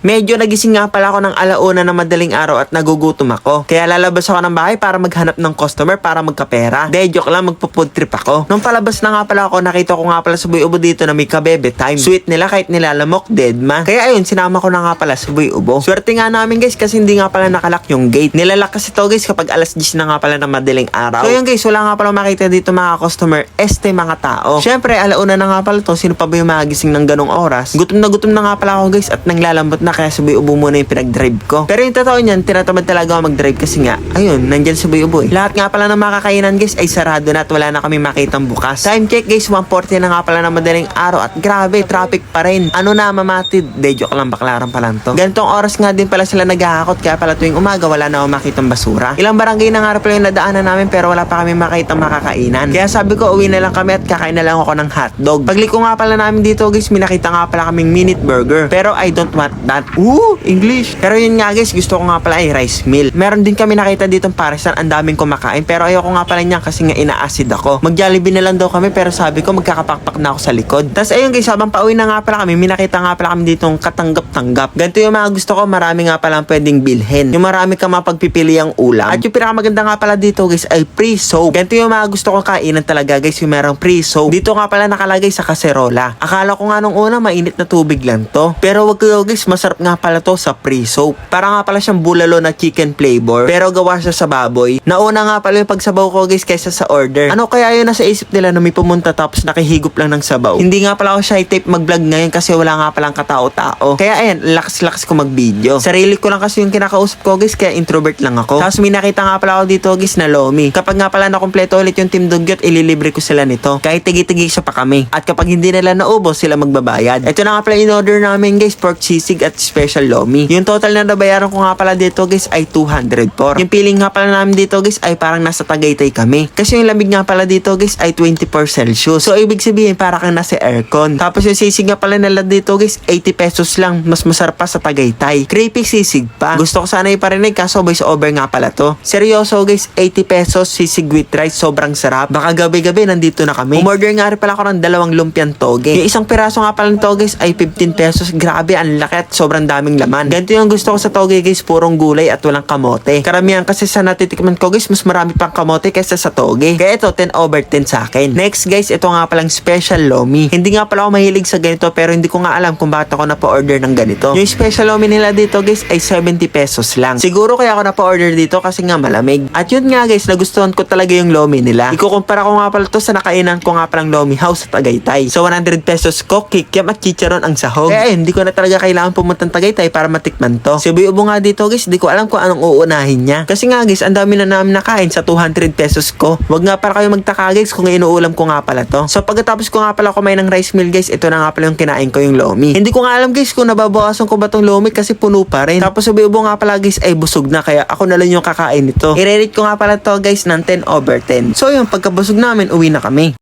Medyo nagising nga pala ako ng alauna na madaling araw at nagugutom ako. Kaya lalabas ako ng bahay para maghanap ng customer para magkapera. De, joke lang, magpo-food trip ako. Nung palabas na nga pala ako, nakita ko nga pala sa Buy Ubo dito na may kabebe time. Sweet nila kahit nilalamok, dead ma. Kaya ayun, sinama ko na nga pala sa Buy Ubo. Swerte nga namin guys kasi hindi nga pala nakalak yung gate. Nilalak kasi to guys kapag alas 10 na nga pala ng madaling araw. So yun guys, wala nga pala makita dito mga customer, este mga tao. Syempre, alauna na nga pala to, sino pa ba yung magising ng ganong oras? Gutom na gutom na nga pala ako guys at nanglalambot na kaya sabay ubo muna yung pinag-drive ko. Pero yung totoo niyan, tinatamad talaga ako mag-drive kasi nga, ayun, nandyan sabay ubo eh. Lahat nga pala ng makakainan guys ay sarado na at wala na kami makitang bukas. Time check guys, 1.40 na nga pala ng madaling araw at grabe, traffic pa rin. Ano na, mamatid? De, joke lang, baklaran pa lang to. Ganitong oras nga din pala sila naghahakot kaya pala tuwing umaga wala na ako makitang basura. Ilang barangay na nga pala yung nadaanan namin pero wala pa kami makitang makakainan. Kaya sabi ko, uwi na lang kami at kakain na lang ako ng hotdog. Pagliko nga pala namin dito guys, minakita nga pala kaming minute burger. Pero I don't want that. Ooh, English. Pero yun nga guys, gusto ko nga pala ay rice meal. Meron din kami nakita dito parisan, ang daming kumakain. Pero ayoko nga pala niyan kasi nga ina-acid ako. Mag-jollibee na lang daw kami pero sabi ko magkakapakpak na ako sa likod. Tapos ayun guys, habang pauwi na nga pala kami, minakita nga pala kami ditong katanggap-tanggap. Ganito yung mga gusto ko, marami nga pala pwedeng bilhin. Yung marami ka mapagpipili ang ulam. At yung pinakamaganda nga pala dito guys ay pre-soap. Ganito yung mga gusto ko kainan talaga guys, yung merong pre-soap. Dito nga pala nakalagay sa kaserola. Akala ko nga nung una mainit na tubig lang to. Pero wag kayo guys, masarap nga pala to sa pre-soap. Para nga pala siyang bulalo na chicken flavor. Pero gawa siya sa baboy. Nauna nga pala yung pagsabaw ko guys kaysa sa order. Ano kaya yun nasa isip nila na may pumunta tapos nakihigop lang ng sabaw. Hindi nga pala ako shy type mag-vlog ngayon kasi wala nga palang katao-tao. Kaya ayan, lakas-lakas ko mag-video. Sarili ko lang kasi yung kinakausap ko guys kaya introvert lang ako. Tapos may nakita nga pala ako dito guys na Lomi. Kapag nga pala nakompleto ulit yung Team Dugyot, ililibre ko sila nito. Kahit tigi-tigi siya pa kami. At kapag hindi nila naubos, sila magbabayad. Ito na nga pala in-order namin guys, pork sisig at special Lomi. Yung total na nabayaran ko nga pala dito guys ay 204. Yung feeling nga pala namin dito guys ay parang nasa Tagaytay kami. Kasi yung lamig nga pala dito guys ay 24 Celsius. So ibig sabihin para kang nasa aircon. Tapos yung sisig nga pala nila dito guys 80 pesos lang. Mas masarap pa sa Tagaytay. Creepy sisig pa. Gusto ko sana iparinig kaso voice over nga pala to. Seryoso guys 80 pesos sisig with rice sobrang sarap. Baka gabi-gabi nandito na kami. Umorder nga rin pala ako ng dalawang lumpiang toge. Yung isang piraso nga pala ng toge guys ay 15 pesos. Grabe ang laki at sobrang daming laman. Ganito yung gusto ko sa toge guys purong gulay at walang kamote. Karamihan kasi sa natitikman ko guys mas marami pang kamote kaysa sa toge. Kaya ito 10 over 10 sa akin. Next guys ito nga palang special lomi. Hindi nga pala ako mahilig sa ganito pero hindi ko nga alam kung bakit ako napa-order ng ganito. Yung special lomi nila dito guys ay 70 pesos lang. Siguro kaya ako napa-order dito kasi nga malamig. At yun nga guys nagustuhan ko talaga yung lomi nila. Ikukumpara ko nga pala to sa nakainan ko nga palang lomi house sa Tagaytay. So 100 pesos ko, kikiam at chicharon ang sahog. Ayun, hindi ko na talaga kailangan pumunta ng Tagaytay para matikman to. Si Ubo nga dito guys, hindi ko alam kung anong uunahin niya. Kasi nga guys, ang dami na namin nakain sa 200 pesos ko. Wag nga para kayo magtaka guys kung inuulam ko nga pala to. So pagkatapos ko nga pala kumain ng rice meal guys, ito na nga pala yung kinain ko yung lomi. Hindi ko nga alam guys kung nababawasan ko ba tong lomi kasi puno pa rin. Tapos si Ubo nga pala guys ay busog na kaya ako na lang yung kakain nito. I-rate ko nga pala to guys ng 10 over 10. So yung pagkabusog namin, uwi na kami.